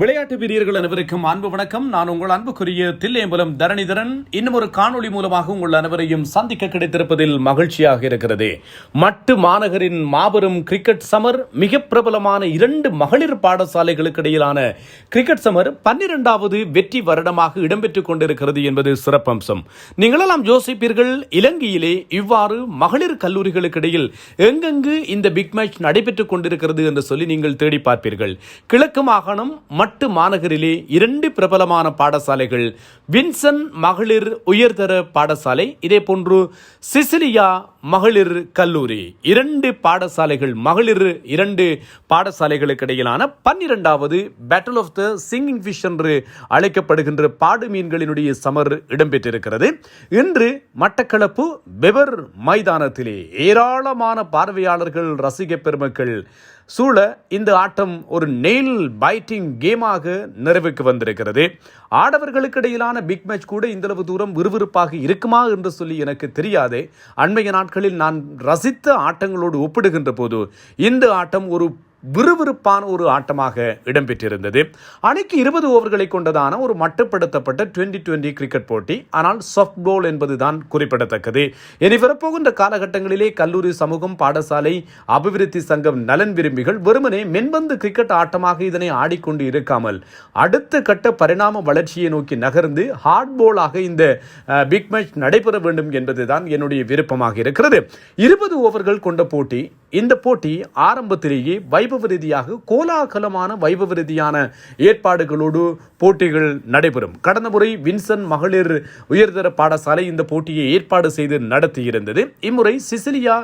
விளையாட்டு வீரர்கள் அனைவருக்கும் அன்பு வணக்கம். நான் உங்கள் அன்புக்குரிய தில்லேம்பலம் தரணிதரன். இன்னும் ஒரு காணொளி மூலமாக உங்கள் அனைவரையும் சந்திக்க கிடைத்திருப்பதில் மகிழ்ச்சியாக இருக்கிறது. மட்டு மாநகரின் மாபெரும் கிரிக்கெட் சமர் மிக பிரபலமான இரண்டு மகளிர் பாடசாலைகளுக்கு இடையிலான கிரிக்கெட் சமர் பன்னிரெண்டாவது வெற்றி வருடமாக இடம்பெற்றுக் கொண்டிருக்கிறது என்பது சிறப்பம்சம். நீங்களெல்லாம் யோசிப்பீர்கள் இலங்கையிலே இவ்வாறு மகளிர் கல்லூரிகளுக்கு இடையில் எங்கெங்கு இந்த பிக் மேட்ச் நடைபெற்றுக் கொண்டிருக்கிறது என்று சொல்லி நீங்கள் தேடி பார்ப்பீர்கள். கிழக்கு மாகாணம் மட்டு மாநகரிலே இரண்டு பிரபலமான பாடசாலைகள் வின்சன் மகளிர் உயர்தர பாடசாலை இதே போன்று சிசிலியா மகளிர் கல்லூரி. இரண்டு பாடசாலைகள் மகளிர் இரண்டு பாடசாலைகளுக்கு இடையிலான பன்னிரெண்டாவது battle of the singing fish என்று அழைக்கப்படுகின்ற பாடு மீன்களினுடைய சமர் இடம்பெற்றிருக்கிறது. இன்று மட்டக்களப்பு பெவர் மைதானத்திலே ஏராளமான பார்வையாளர்கள் ரசிக பெருமக்கள் சூழ இந்த ஆட்டம் ஒரு நெயில் பைட்டிங் கேமாக நிறைவுக்கு வந்திருக்கிறது. ஆடவர்களுக்கு இடையிலான பிக் மேட்ச் கூட இந்தளவு தூரம் விறுவிறுப்பாக இருக்குமா என்று சொல்லி எனக்கு தெரியாது. அண்மைய நாட்களில் நான் ரசித்த ஆட்டங்களோடு ஒப்பிடுகின்ற போது இந்த ஆட்டம் ஒரு விறுவிறுப்பான ஒரு ஆட்டமாக இடம்பெற்றிருந்தது. அணிக்கு இருபது ஓவர்களை கொண்டதான ஒரு மட்டுப்படுத்தப்பட்ட டுவெண்டி டுவெண்டி கிரிக்கெட் போட்டி. ஆனால் சாஃப்ட் பால் என்பதுதான் குறிப்பிடத்தக்கது. இனி வரப்போகின்ற காலகட்டங்களிலே கல்லூரி சமூகம் பாடசாலை அபிவிருத்தி சங்கம் நலன் விரும்பிகள் வெறுமனே மென்பந்து கிரிக்கெட் ஆட்டமாக இதனை ஆடிக்கொண்டு இருக்காமல் அடுத்த கட்ட பரிணாம வளர்ச்சியை நோக்கி நகர்ந்து ஹார்ட் போலாக இந்த பிக் மேட்ச் நடைபெற வேண்டும் என்பதுதான் என்னுடைய விருப்பமாக இருக்கிறது. இருபது ஓவர்கள் கொண்ட போட்டி இந்த போட்டி ஆரம்பத்திலேயே வைபவ ரீதியாக கோலாகலமான வைபவ ரீதியான ஏற்பாடுகளோடு போட்டிகள் நடைபெறும். கடந்த முறை வின்சன் மகளிர் உயர்தர பாடசாலை இந்த போட்டியை ஏற்பாடு செய்து நடத்தியிருந்தது. இம்முறை சிசிலியா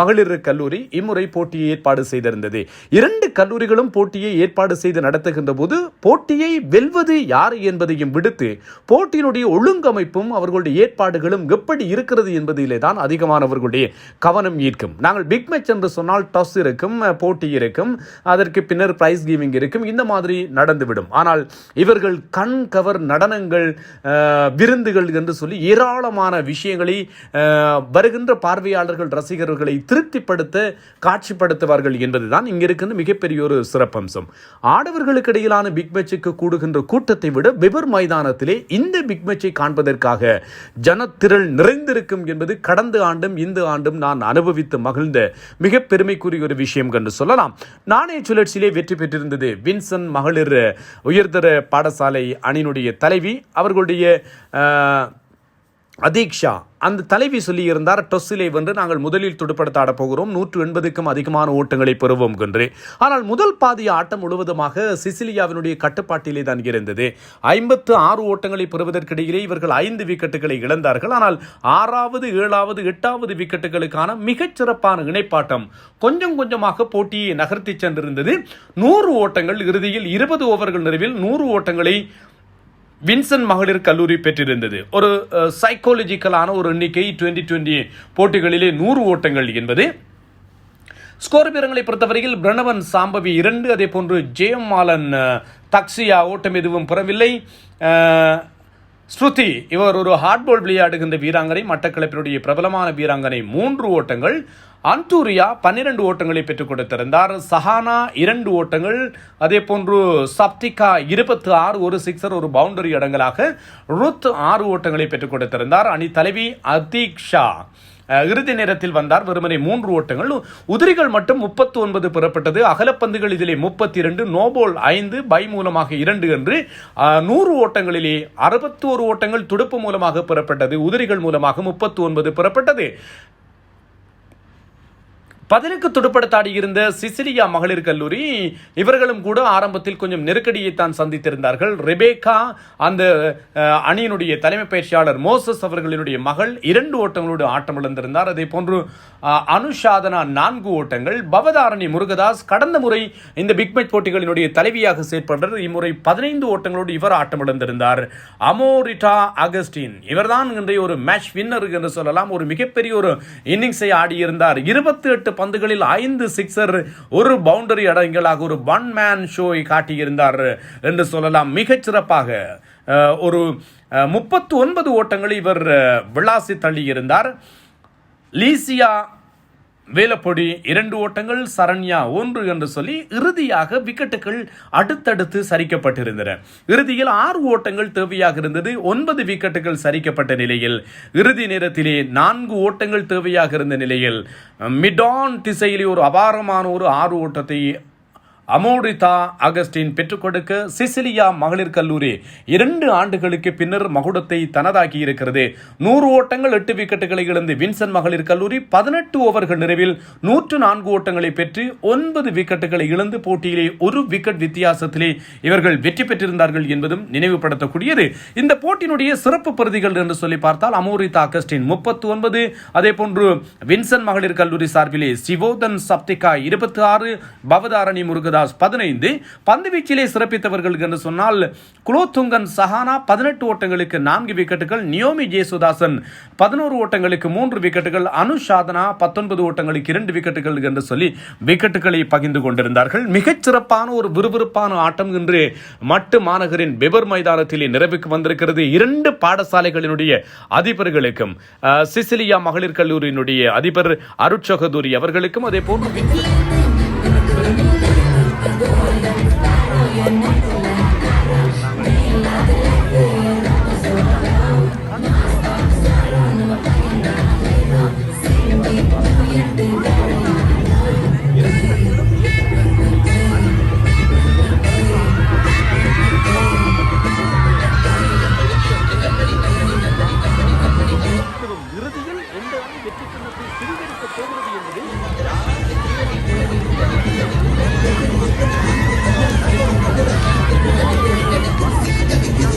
மகளிர் கல்லூரி இம்முறை போட்டியை ஏற்பாடு செய்திருந்தது. இரண்டு கல்லூரிகளும் போட்டியை ஏற்பாடு செய்து நடத்துகின்ற போது போட்டியை வெல்வது யார் என்பதையும் விடுத்து போட்டியினுடைய ஒழுங்கமைப்பும் அவர்களுடைய ஏற்பாடுகளும் எப்படி இருக்கிறது என்பதிலே தான் அதிகமானவர்களுடைய கவனம் ஈர்க்கும். நாங்கள் பிக் மேட்ச் என்று சொன்னால் டாஸ் இருக்கும் போட்டி போட்டி இருக்கும். அதற்கு பின்னர் பிரைஸ் கிவிங் இருக்கும். இந்த மாதிரி நடந்துவிடும். ஆனால் இவர்கள் கண் கவர் நடனங்கள் விருந்துகள் என்று சொல்லி ஏராளமான விஷயங்களை வருகின்ற பார்வையாளர்கள் ரசிகர்களை திருப்திப்படுத்த காட்சிப்படுத்துவார்கள் என்பதுதான் இங்கே இருக்கின்ற மிகப்பெரிய ஒரு சிறப்பம்சம். ஆடவர்களுக்கு இடையிலான பிக் மேட்சுக்கு கூடுகின்ற கூட்டத்தை விட விபர் மைதானத்திலே இந்த பிக் மேட்சை காண்பதற்காக ஜனத்திரள் நிறைந்திருக்கும் என்பது கடந்த ஆண்டும் இந்த ஆண்டும் நான் அனுபவித்து மகிழ்ந்த மிக பெருமைக்குரிய ஒரு விஷயம் என்று சொல்ல சொல்லலாம். நாணய சுழற்சியிலே வெற்றி பெற்றிருந்தது வின்சன் மகளிர் உயர்தர பாடசாலை அணியினுடைய தலைவி அவர்களுடைய அதீக்ஷா. அந்த தலைவி சொல்லியிருந்தார் டொஸ்ஸிலே வென்று நாங்கள் முதலில் துடுப்படுத்த ஆடப் போகிறோம். நூற்று எண்பதுக்கும் அதிகமான ஓட்டங்களை பெறுவோம் என்று. ஆனால் முதல் பாதி ஆட்டம் முழுவதுமாக சிசிலியாவினுடைய கட்டுப்பாட்டிலே தான் இருந்தது. ஐம்பத்து ஆறு ஓட்டங்களை பெறுவதற்கிடையிலே இவர்கள் ஐந்து விக்கெட்டுகளை இழந்தார்கள். ஆனால் ஆறாவது ஏழாவது எட்டாவது விக்கெட்டுகளுக்கான மிகச்சிறப்பான இணைப்பாட்டம் கொஞ்சம் கொஞ்சமாக போட்டியை நகர்த்தி சென்றிருந்தது. நூறு ஓட்டங்கள் இறுதியில் இருபது ஓவர்கள் நிறைவில் நூறு ஓட்டங்களை வின்சன் மகளிர் கல்லூரி பெற்றிருந்தது. ஒரு சைக்காலஜிக்கலான ஒரு எண்ணிக்கை டுவெண்ட்டி டுவெண்ட்டி போட்டிகளிலே நூறு ஓட்டங்கள் என்பது. ஸ்கோர் வீரங்களை பொறுத்தவரையில் பிரணவன் சாம்பவி இரண்டு அதே போன்று ஜெயம் மாலன் தக்ஷியா ஓட்டம் எதுவும் பெறவில்லை. ஸ்ருதி இவர் ஒரு ஹார்ட்பால் விளையாடுகின்ற வீராங்கனை மட்டக்களப்பினுடைய பிரபலமான வீராங்கனை மூன்று ஓட்டங்கள் அந்தூரியா பன்னிரண்டு ஓட்டங்களை பெற்றுக் கொடுத்திருந்தார். சஹானா இரண்டு ஓட்டங்கள் அதே போன்று சப்திகா இருபத்தி ஆறு ஒரு சிக்ஸர் ஒரு பவுண்டரி அடங்கலாக ருத் ஆறு ஓட்டங்களை பெற்றுக் கொடுத்திருந்தார். அணி தலைவி அதீக்ஷா. இறுதி நேரத்தில் வந்தார் வெறுமனே மூன்று ஓட்டங்கள். உதிரிகள் மட்டும் முப்பத்தி ஒன்பது பெறப்பட்டது. அகலப்பந்துகள் இதிலே முப்பத்தி இரண்டு நோபோல் ஐந்து பை மூலமாக இரண்டு என்று நூறு ஓட்டங்களிலே அறுபத்தோரு ஓட்டங்கள் துடுப்பு மூலமாக பெறப்பட்டது. உதிரிகள் மூலமாக முப்பத்தி ஒன்பது பெறப்பட்டது. பதிலுக்கு துடுப்படுத்தாடி இருந்த சிசிலியா மகளிர் கல்லூரி இவர்களும் கூட ஆரம்பத்தில் கொஞ்சம் நெருக்கடியை தான் சந்தித்திருந்தார்கள். ரெபேக்கா அந்த அணியினுடைய தலைமை பயிற்சியாளர் மோசஸ் அவர்களினுடைய மகள் இரண்டு ஓட்டங்களோடு ஆட்டம் இழந்திருந்தார். அதே போன்று அனுஷாதனா நான்கு ஓட்டங்கள் பவதாரணி முருகதாஸ் கடந்த முறை இந்த பிக்மெட் போட்டிகளினுடைய தலைவியாக செயற்படுறது இம்முறை பதினைந்து ஓட்டங்களோடு இவர் ஆட்டம் இழந்திருந்தார். அமோரிட்டா அகஸ்டின் இவர்தான் இன்றைய ஒரு மேட்ச் வின்னர் என்று சொல்லலாம். ஒரு மிகப்பெரிய ஒரு இன்னிங்ஸை ஆடியிருந்தார். இருபத்தி எட்டு பந்துகளில் ஐந்து சிக்ஸர் ஒரு பவுண்டரி அடங்கலாக ஒரு ஒன் மேன் ஷோவை காட்டியிருந்தார் என்று சொல்லலாம். மிகச்சிறப்பாக ஒரு முப்பத்து ஒன்பது ஓட்டங்களை இவர் விளாசி தள்ளியிருந்தார். லீசியா வேலப்பொடி இரண்டு ஓட்டங்கள் சரண்யா ஒன்று என்று சொல்லி இறுதியாக விக்கெட்டுகள் அடுத்தடுத்து சரிக்கப்பட்டிருந்தன. இறுதியில் ஆறு ஓட்டங்கள் தேவையாக இருந்தது ஒன்பது விக்கெட்டுகள் சரிக்கப்பட்ட நிலையில். இறுதி நேரத்திலே நான்கு ஓட்டங்கள் தேவையாக இருந்த நிலையில் மிடான் திசையிலே ஒரு அபாரமான ஒரு ஆறு ஓட்டத்தை அமோரிதா அகஸ்டின் பெற்றுக் கொடுக்க சிசிலியா மகளிர் கல்லூரி இரண்டு ஆண்டுகளுக்கு பின்னர் மகுடத்தை தனதாக்கி இருக்கிறது நூறு ஓட்டங்கள் எட்டு விக்கெட்டுகளை இழந்து வின்சன் மகளிர் கல்லூரி பதினெட்டு ஓவர்கள் நிறைவில் நூற்று நான்கு ஓட்டங்களை பெற்று ஒன்பது விக்கெட்டுகளை இழந்து போட்டியிலே ஒரு விக்கெட் வித்தியாசத்திலே இவர்கள் வெற்றி பெற்றிருந்தார்கள் என்பதும் நினைவுபடுத்தக்கூடியது. இந்த போட்டியினுடைய சிறப்பு பிரதிகள் என்று சொல்லி பார்த்தால் அமோரிதா அகஸ்டின் முப்பத்தி ஒன்பது அதே போன்று வின்சன் மகளிர் கல்லூரி சார்பிலே சிவோதன் சப்திகா இருபத்தி ஆறு பவதாரணி முருகன் முருகதாஸ் பதினைந்து பந்து வீச்சிலே சிறப்பித்தவர்கள் என்று சொன்னால் குலோத்துங்கன் சஹானா பதினெட்டு ஓட்டங்களுக்கு நான்கு விக்கெட்டுகள் நியோமி ஜேசுதாசன் பதினோரு ஓட்டங்களுக்கு மூன்று விக்கெட்டுகள் அனுஷாதனா பத்தொன்பது ஓட்டங்களுக்கு இரண்டு விக்கெட்டுகள் என்று சொல்லி விக்கெட்டுகளை பகிர்ந்து கொண்டிருந்தார்கள். மிகச் சிறப்பான ஒரு விறுவிறுப்பான ஆட்டம் இன்று மட்டு மாநகரின் பெபர் மைதானத்திலே நிறைவுக்கு வந்திருக்கிறது. இரண்டு பாடசாலைகளினுடைய அதிபர்களுக்கும் சிசிலியா மகளிர் கல்லூரியினுடைய அதிபர் அருட்சகதூரி அவர்களுக்கும் அதே போன்று வெற்றி சிறுவருக்கு போகிறது என்பது Thank you.